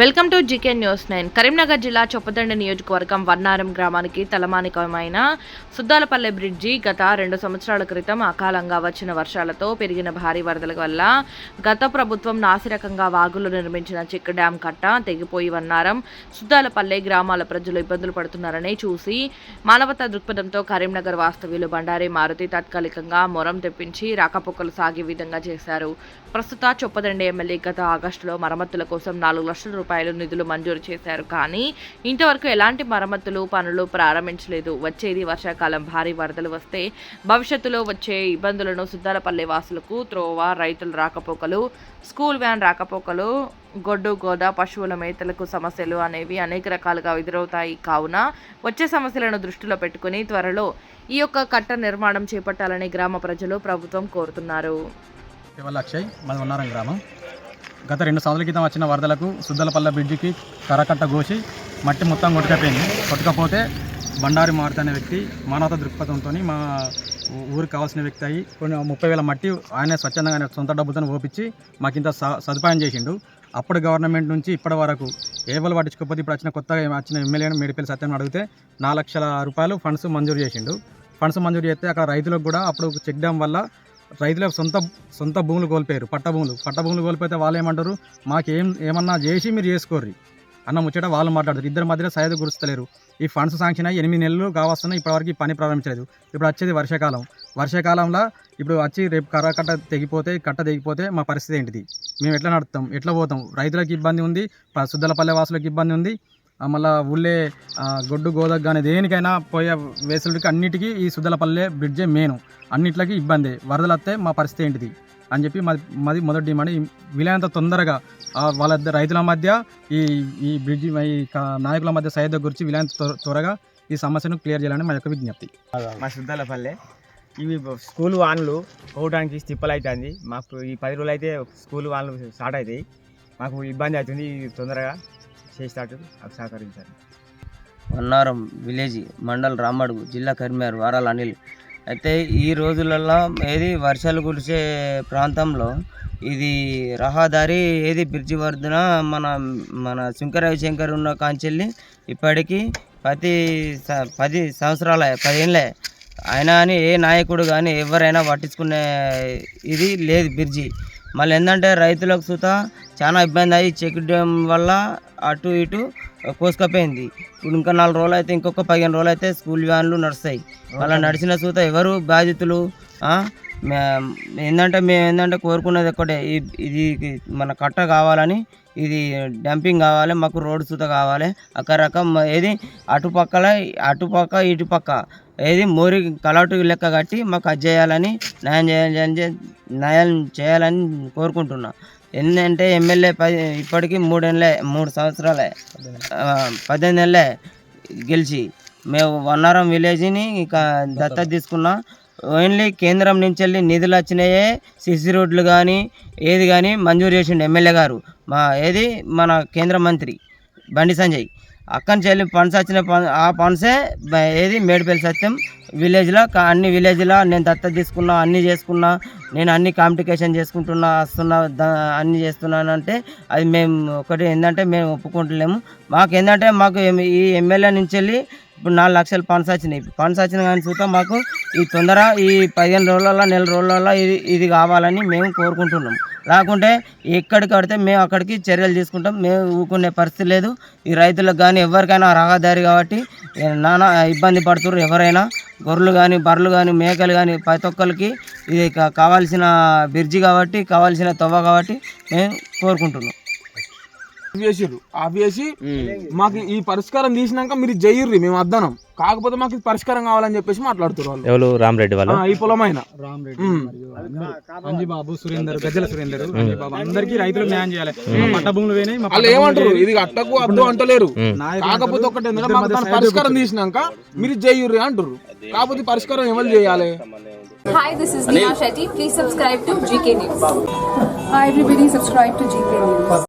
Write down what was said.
Welcome to GK news nine. Karimnagar జిల్లా చొప్పదండ నియోజకవర్గం వన్నారం గ్రామానికి తలమానికమైన సుద్దాలపల్లె బ్రిడ్జి గత రెండు సంవత్సరాల క్రితం అకాలంగా వచ్చిన వర్షాలతో పెరిగిన భారీ వరదల వల్ల గత ప్రభుత్వం నాసిరకంగా వాగులు నిర్మించిన చిక్ డ్యాం కట్ట తెగిపోయి వన్నారం సుద్దాలపల్లె గ్రామాల ప్రజలు ఇబ్బందులు పడుతున్నారని చూసి మానవతా దృక్పథంతో కరీంనగర్ వాస్తవ్యులు బండారి మారుతి తాత్కాలికంగా మొరం తెప్పించి రాకపోకలు సాగే విధంగా చేశారు. ప్రస్తుత చొప్పదండి ఎమ్మెల్యే గత ఆగస్టులో మరమ్మతుల కోసం నాలుగు లక్షల రూపాయలు నిధులు మంజూరు చేశారు. కానీ ఇంతవరకు ఎలాంటి మరమ్మతులు పనులు ప్రారంభించలేదు. వచ్చేది వర్షాకాలం భారీ వరదలు వస్తే భవిష్యత్తులో వచ్చే ఇబ్బందులను సుద్దాలపల్లి వాసులకు త్రోవ రైతుల రాకపోకలు స్కూల్ వ్యాన్ రాకపోకలు గొడ్డు గోద పశువుల మేతలకు సమస్యలు అనేవి అనేక రకాలుగా ఎదురవుతాయి. కావున వచ్చే సమస్యలను దృష్టిలో పెట్టుకుని త్వరలో ఈ యొక్క కట్ట నిర్మాణం చేపట్టాలని గ్రామ ప్రజలు ప్రభుత్వం కోరుతున్నారు. ఇవాళ అక్షయ్ మాది ఉన్నారం గ్రామం. గత రెండు సంవత్సరాల క్రితం వచ్చిన వరదలకు సుద్దలపల్ల బ్రిడ్జికి కరకట్ట కోసి మట్టి మొత్తం కొట్టుకపోయింది. కొట్టుకపోతే బండారి మారుతి అనే వ్యక్తి మానవత దృక్పథంతో మా ఊరికి కావాల్సిన వ్యక్తి అయ్యి కొన్ని ముప్పై వేల మట్టి ఆయనే స్వచ్ఛందంగా సొంత డబ్బులతో ఓపించి మాకు ఇంత స- సదుపాయం చేసిండు. అప్పుడు గవర్నమెంట్ నుంచి ఇప్పటి వరకు ఏవలు పట్టించుకోకపోతే ఇప్పుడు వచ్చిన కొత్తగా వచ్చిన ఎమ్మెల్యేను మేడిపల్లి సత్యం అడిగితే నాలుగు లక్షల రూపాయలు ఫండ్స్ మంజూరు చేసిండు. ఫండ్స్ మంజూరు చేస్తే అక్కడ రైతులకు కూడా అప్పుడు చెక్ డ్యామ్ వల్ల రైతులకు సొంత సొంత భూములు కోల్పోయారు పట్ట భూములు. పట్ట భూములు కోల్పోతే వాళ్ళు ఏమంటారు? మాకేం ఏమన్నా చేసి మీరు చేసుకోర్రి. అన్న ముచ్చట వాళ్ళు మాట్లాడతారు. ఇద్దరి మధ్యలో సైదు గురుస్తలేరు. ఈ ఫండ్స్ శాంక్షన్ అయ్యి ఎనిమిది నెలలు కావస్తున్నాయి ఇప్పటివరకు పని ప్రారంభించలేదు. ఇప్పుడు వచ్చేది వర్షాకాలం. వర్షాకాలంలో ఇప్పుడు వచ్చి రేపు కర్ర కట్ట తెగిపోతే కట్ట తెగిపోతే మా పరిస్థితి ఏంటిది? మేము ఎట్లా నడుపుతాం? ఎట్లా పోతాం? రైతులకు ఇబ్బంది ఉంది సుద్దలపల్లె వాసులకు ఇబ్బంది ఉంది. మళ్ళా ఊళ్ళే గొడ్డు గోదకు కానీ దేనికైనా పోయే వేసులకి అన్నిటికీ ఈ సుద్దలపల్లె బ్రిడ్జే మెయిన్ అన్నిట్లకి ఇబ్బంది. వరదలు వస్తే మా పరిస్థితి ఏంటిది? అని చెప్పి మాది మాది మొదటి డిమాండ్. వీలైనంత తొందరగా వాళ్ళ రైతుల మధ్య ఈ ఈ బ్రిడ్జి ఈ నాయకుల మధ్య సహాయత గురించి వీలైనంత త్వరగా ఈ సమస్యను క్లియర్ చేయాలని మా యొక్క విజ్ఞప్తి. మా సుద్దాలపల్లె ఇవి స్కూల్ వాన్లు పోవడానికి తిప్పలు అవుతుంది మాకు ఈ పది రోజులు అయితే స్కూల్ వాన్లు స్టార్ట్ అవుతాయి మాకు ఇబ్బంది అవుతుంది ఇది తొందరగా. చేసేటట్టు సహకరించారు వన్నారం విలేజ్ మండల్ రామడుగు జిల్లా కరీంనగర్ వారాల అనిల్. అయితే ఈ రోజులలో ఏది వర్షాలు కురిసే ప్రాంతంలో ఇది రహదారి ఏది బ్రిడ్జి వర్ధన మన మన శంకర శంకర్ ఉన్న కాంచెల్లి ఇప్పటికీ ప్రతి పది సంవత్సరాల పదేళ్ళే అయినా అని ఏ నాయకుడు కానీ ఎవరైనా పట్టించుకునే ఇది లేదు బ్రిడ్జి. మళ్ళీ ఏంటంటే రైతులకు సుత చాలా ఇబ్బంది అయ్యి చెక్ డ్యామ్ వల్ల అటు ఇటు కోసుకపోయింది. ఇప్పుడు ఇంకా నాలుగు రోజులు అయితే ఇంకొక పదిహేను రోజులు అయితే స్కూల్ వ్యాన్లు నడుస్తాయి. అలా నడిచిన సూత ఎవరు బాధితులు ఏంటంటే మేము ఏంటంటే కోరుకున్నది ఒక్కటే ఇది మన కట్ట కావాలని ఇది డంపింగ్ కావాలి మాకు రోడ్డు సూత కావాలి ఒక రకం ఏది అటుపక్కల అటుపక్క ఇటుపక్క ఏది మోరి కలాటు లెక్క కట్టి మాకు అది చేయాలని న్యాయం చేయాలని న్యాయం చేయాలని కోరుకుంటున్నా. ఏంటంటే ఎమ్మెల్యే పది ఇప్పటికీ మూడేళ్ళే మూడు సంవత్సరాలే పద్దెనిమిది నెలలే గెలిచి మేము వన్నారం విలేజ్ని ఇక దత్తత తీసుకున్నాం ఓన్లీ కేంద్రం నుంచి వెళ్ళి నిధులు వచ్చినాయే సిసి రోడ్లు కానీ ఏది కానీ మంజూరు చేసిండు ఎమ్మెల్యే గారు. మా ఏది? మన కేంద్ర మంత్రి బండి సంజయ్. అక్కడి నుంచి వెళ్ళి ఫండ్స్ వచ్చిన ఆ ఫండ్సే ఏది? మేడిపల్లి సత్యం విలేజ్లో కా- అన్ని విలేజ్లో నేను దత్తత తీసుకున్నా అన్ని చేసుకున్నా నేను అన్ని కాంప్లికేషన్ చేసుకుంటున్నా వస్తున్నా అన్నీ అన్ని చేస్తున్నాను అంటే అది మేము ఒకటి ఏంటంటే మేము ఒప్పుకుంటలేము. మాకు ఏంటంటే మాకు ఈ ఎమ్మెల్యే నుంచి వెళ్ళి ఇప్పుడు నాలుగు లక్షలు ఫండ్స్ వచ్చినాయి. ఫండ్స్ వచ్చిన కానీ చూద్దాం మాకు ఈ తొందర ఈ పదిహేను రోజులలో నెల రోజులలో ఇది ఇది కావాలని మేము కోరుకుంటున్నాం. లేకుంటే ఎక్కడికి పడితే మేము అక్కడికి చర్యలు తీసుకుంటాం. మేము ఊరుకునే పరిస్థితి లేదు. ఈ రైతులకు కానీ ఎవరికైనా రహదారి కాబట్టి నానా ఇబ్బంది పడుతున్నారు ఎవరైనా. గొర్రెలు కానీ బర్రెలు కానీ మేకలు కానీ ప్రతి ఒక్కరికి ఇది కావాల్సిన బిర్జి కాబట్టి కావాల్సిన తవ్వ కాబట్టి మేము కోరుకుంటున్నాం. వేసిర్రు ఆపేసి మాకు ఈ పరిష్కారం తీసినాక మీరు జయ్యుర్రి మేము వద్దనం కాకపోతే మాకు పరిష్కారం కావాలని చెప్పేసి మాట్లాడుతారు వాళ్ళు. ఎవరు? రామరెడ్డి వాళ్ళు? ఆ, ఈ పొలమైన. రామరెడ్డి అంజిబాబు సురేందర్ గజ్జల సురేందర్ అందరికీ రైతులకు న్యాయం చేయాలి. మా పట్ట భూములు పోయినాయి వాళ్ళు ఏమంటారు? ఇది అట్టకు అద్దు అంటలేరు. కాకపోతే ఒకటి పరిష్కారం తీసినాక మీరు జయ్యుర్రి అంటారు కాకపోతే పరిష్కారం ఎవరు చేయాలి? Hi, this is Neha Shetty. Please subscribe to GK News. Hi everybody, subscribe to GK News.